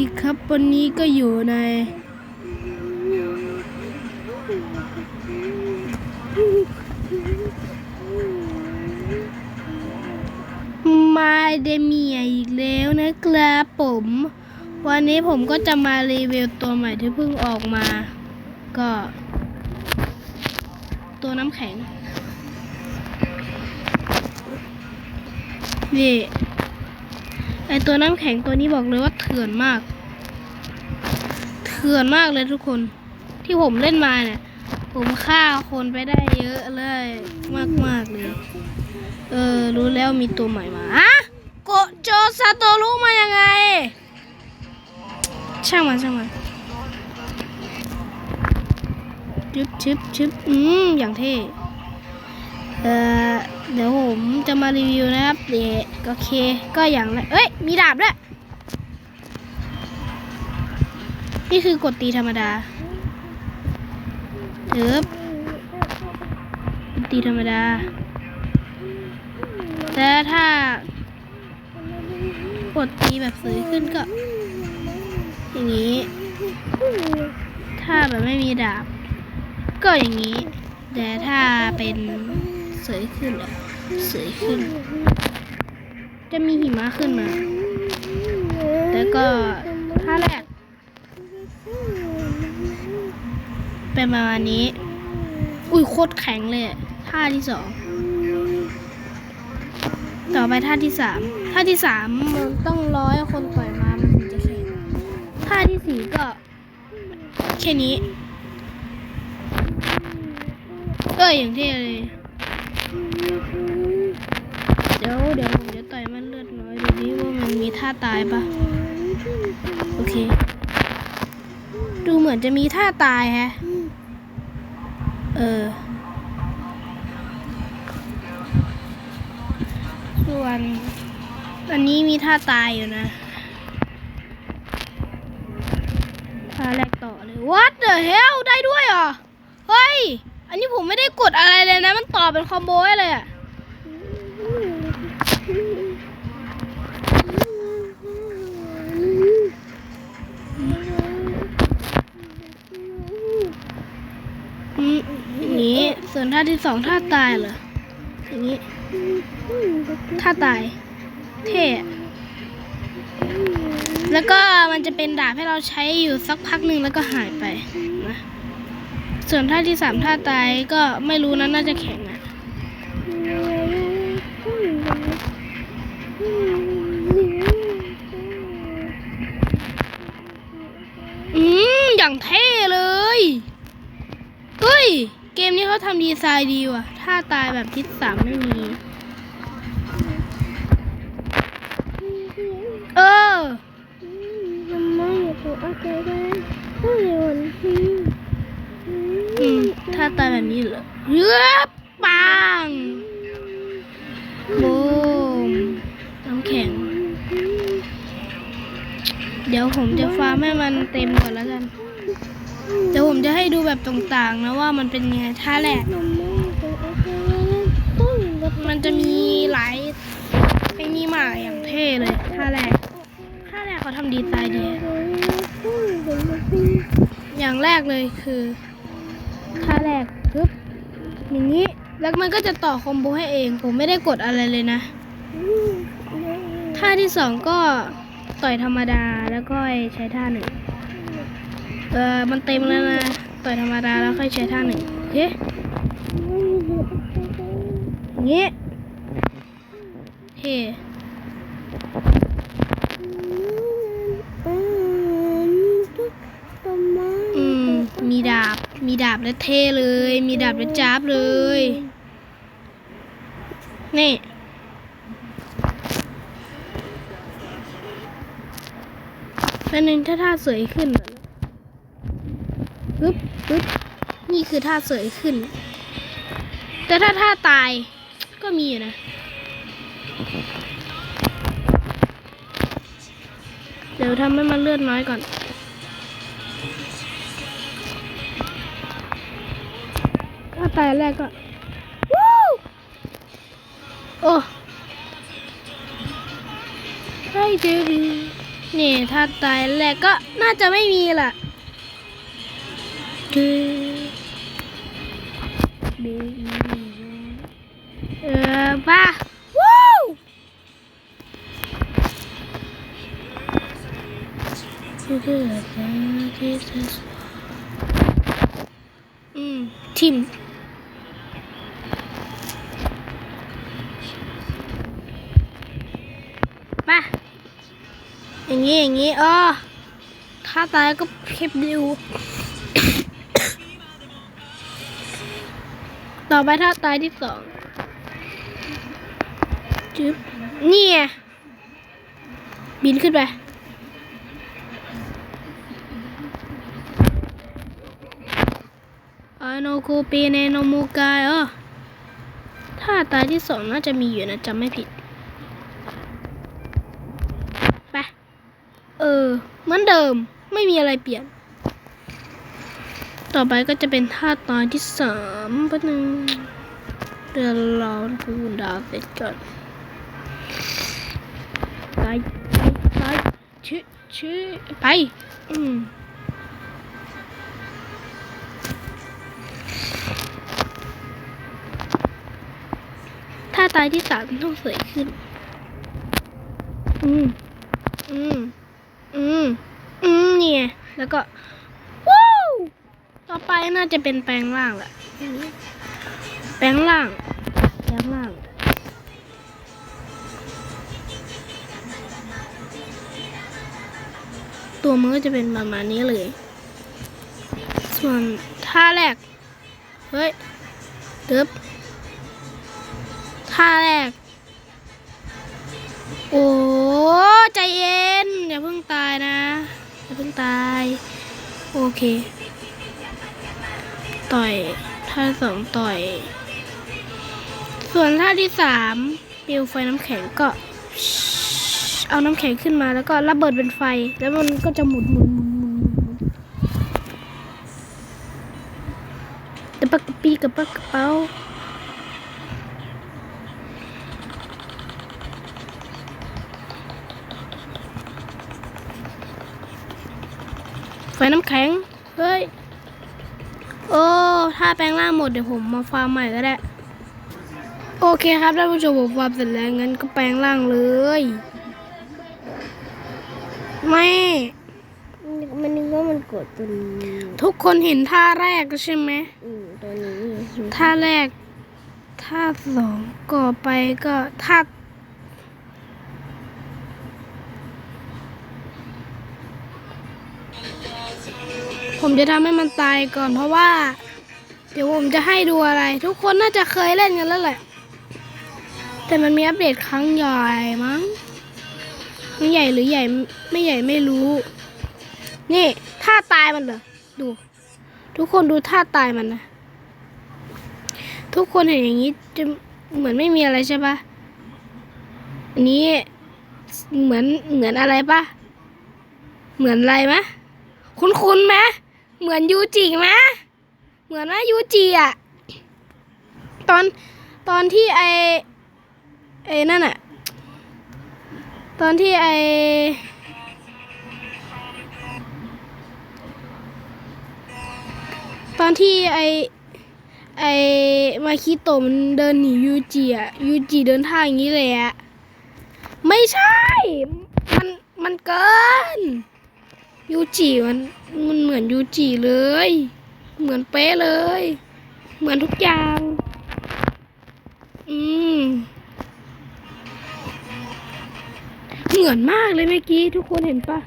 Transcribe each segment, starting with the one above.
ดีครับวันนี้ก็อยู่ใน มาเดเมียอีกแล้วนะครับผม วันนี้ผมก็จะมารีวิวตัวใหม่ที่เพิ่งออกมา ก็ ตัวน้ำแข็ง นี่ ไอตัวน้ำแข็งตัวนี้บอกเลยว่าเถื่อนมาก เถื่อนมากเลยทุกคน ที่ผมเล่นมาเนี่ย ผมฆ่าคนไปได้เยอะเลยมากมากเลย เออ รู้แล้วมีตัวใหม่มาอะโกโจซาโตรุมายังไง ช่างมันช่างมันชึบชึบชึบอืมอย่างเท่เออ เดี๋ยวผมจะมารีวิวนะครับเดี๋ยวโอเค ก็อย่างไรเอ้ย มีดาบด้วย นี่คือกดตีธรรมดาเอิบตีธรรมดา แต่ถ้ากดตีแบบสวยขึ้นก็ อย่างนี้ ถ้าแบบไม่มีดาบ ก็อย่างนี้ แต่ถ้าเป็น ยขึ้นอะสวยขึ้น จะมีหิมะขึ้นมา แล้วก็ท่าแรก เป็นประมาณนี้ อุ้ยโคตรแข็งเลย ท่าที่สอง ต่อไปท่าที่สาม ท่าที่สามมันต้องร้อยคนต่อยมามันถึงจะแข็ง ท่าที่สี่ก็ แค่นี้เอ้ยอย่างเท่เลย เดี๋ยวเดี๋ยวผมจะต่อยมันเลือดน้อยดูดิว่ามันมีท่าตายปะโอเค ดูเหมือนจะมีท่าตายแฮะ เออ ส่วนอันนี้มีท่าตายอยู่นะท่าแรกต่อเลย What the hell ได้ด้วยเหรอ เฮ้ย อันนี้ผมไม่ได้กดอะไรเลยนะ มันต่อเป็นคอมโบเลยอะอือนี้ส่วนท่าที่สองท่าตายเหรออย่างนี้ ท่าตาย เท่แล้วก็มันจะเป็นดาบให้เราใช้อยู่สักพักหนึ่งแล้วก็หายไปนะ ส่วนท่าที่สามท่าตายก็ไม่รู้นะน่าจะแข็งอะอืมอย่างเท่เลยเฮ้ย เกมนี้เขาทำดีไซน์ดีว่ะ ท่าตายแบบทิศสามไม่มี นี้เหรอเยือบปังบูมน้ำแข็ง เดี๋ยวผมจะฟาร์มให้มันเต็มก่อนแล้วกันเดี๋ยวผมจะให้ดูแบบต่างๆนะว่ามันเป็นยังไงท่าแรก มันจะมีหลายไอ้นี่มากอย่างเท่เลยท่าแรกท่าแรกเขาทำดีไซน์ดีอย่างแรกเลยคือท่าแรก ปึ๊บอย่างนี้แล้วมันก็จะต่อคอมโบให้เอง ผมไม่ได้กดอะไรเลยนะท่าที่สองก็ต่อยธรรมดาแล้วก็ใช้ท่าหนึ่งเออมันเต็มแล้วนะ ต่อยธรรมดาแล้วค่อยใช้ท่าหนึ่งโอเคอย่างนี้เท่อืม มีดาบ มีดาบและเท่เลย มีดาบและจ้าบเลย นี่แล้วนึงถ้าท่าสวยขึ้นปึ๊บปึ๊บนี่คือท่าสวยขึ้น แต่ถ้าท่าตายก็มีอยู่นะเดี๋ยวทำให้มันเลือดน้อยก่อนาตายแรกก็วู้โอ้ไฮ้เจบีนี่ถ้าตายแรกก็น่าจะไม่มีล่ะเออป่ะว้อืมทิม ไป อย่างนี้อย่างนี้อ๋อถ้าตายก็เก็บดิว ต่อไปถ้าตายที่สองจึ๊บนี่ไงบินขึ้นไปอโนคูปีเนโนมูกายอ๋อถ้าตายที่สองน่าจะมีอยู่นะจำไม่ผิด ไป เออ เดิมไม่มีอะไรเปลี่ยน ต่อไปก็จะเป็นท่าตอนที่สามปะหนึ่งเดือนรอดูดาวเสร็จก่อนไปไปไปชื่อชื่อไป อืมถ้าตายที่สามต้องสวยขึ้น อืม อืม อืม อืมเนี่ย แล้วก็ว้าวต่อไปน่าจะเป็นแปลงร่างแหละแปลงร่างแปลงร่างตัวมันก็จะเป็นประมาณนี้เลย ส่วนท่าแรก เฮ้ยตึ๊บท่าแรก โอ้ ใจเย็น อย่าเพิ่งตายนะ พิ่งตาย โอเค ต่อยท่าสองต่อย ส่วนท่าที่สามเปลวไฟน้ำแข็งก็ เอาน้ำแข็งขึ้นมาแล้วก็ระเบิดเป็นไฟ แล้วมันก็จะหมุนหมุนหมุนหมุนหมุนหมุนแต่ปากกระปีกับปากกระเป๋า ฟน้ำแข็ง เฮ้ย โอ้ ถ้าแปลงร่างหมดเดี๋ยวผมมาฟาร์มใหม่ก็ได้ โอเคครับท่านผู้ชมผมฟาร์มเสร็จแล้วงั้นก็แปลงร่างเลยไม่มันนึกว่ามันกดตัวนี้ ทุกคนเห็นท่าแรกใช่ไหมอืมตัวนี้ ท่าแรก ท่าสองก่อไปก็ท่า ผมจะทำให้มันตายก่อนเพราะว่า เดี๋ยวผมจะให้ดูอะไร ทุกคนน่าจะเคยเล่นกันแล้วแหละ แต่มันมีอัปเดตครั้งใหญ่มั้งครั้งใหญ่หรือใหญ่ไม่ใหญ่ไม่รู้ นี่ท่าตายมันเหรอดู ทุกคนดูท่าตายมันนะทุกคนเห็นอย่างนี้จะเหมือนไม่มีอะไรใช่ปะอันนี้เหมือนเหมือนอะไรปะเหมือนอะไรมะ คุ้นคุ้นๆไหม เหมือนยูจิไหมเหมือนว่ายูจิอะตอนตอนที่ไอไอนั่นอะตอนที่ไอตอนที่ไอไอมาคิโตมันเดินหนียูจิอะยูจิเดินท่าอย่างนี้เลยอะไม่ใช่ มันมันเกิน ยูจิมันมันเหมือนยูจิเลย เหมือนเป๊ะเลย เหมือนทุกอย่าง อืมเหมือนมากเลยเมื่อกี้ทุกคนเห็นปะ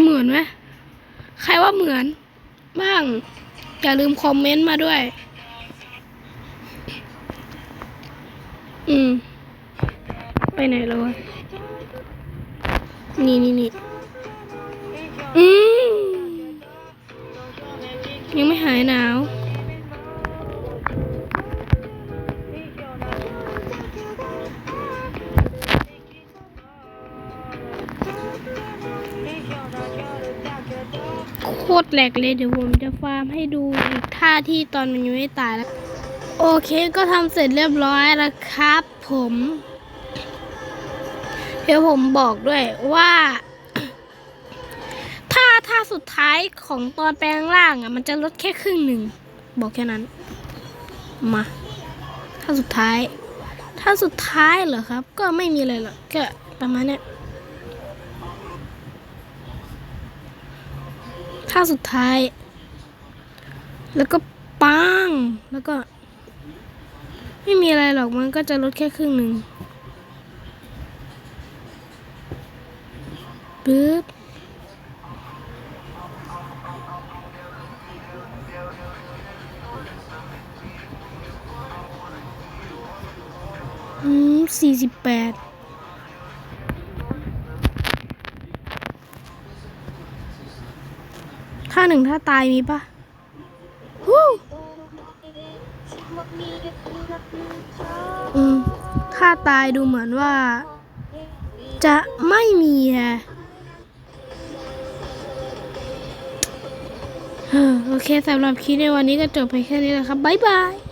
เหมือนไหมใครว่าเหมือน บ้าง อย่าลืมคอมเมนต์มาด้วย อืม ไปไหนแล้ววะนี่นี่นี่อืมยังไม่หายหนาวโคตรแหลกเลยเดี๋ยวผมจะฟาร์มให้ดูอีกท่าที่ตอนมันยังไม่ตายแล้ว โอเคก็ทำเสร็จเรียบร้อยแล้วครับผม เดี๋ยวผมบอกด้วยว่า ถ้าถ้าสุดท้ายของตอนแปลงร่างอะ มันจะลดแค่ครึ่งหนึ่ง บอกแค่นั้น มา ถ้าสุดท้าย ถ้าสุดท้ายเหรอครับ ก็ไม่มีอะไรหรอกก็ประมาณเนี้ยถ้าสุดท้าย แล้วก็ปังแล้วก็ ไม่มีอะไรหรอกมันก็จะลดแค่ครึ่งหนึ่ง ปึ๊บอืมสี่สิบแปดถ้าหนึ่งถ้าตายมีปะฮู้อืมถ้าตายดูเหมือนว่า จะไม่มีแฮะ โอเคสำหรับคลิปในวันนี้ก็จบไปแค่นี้แหละครับ บ๊ายบาย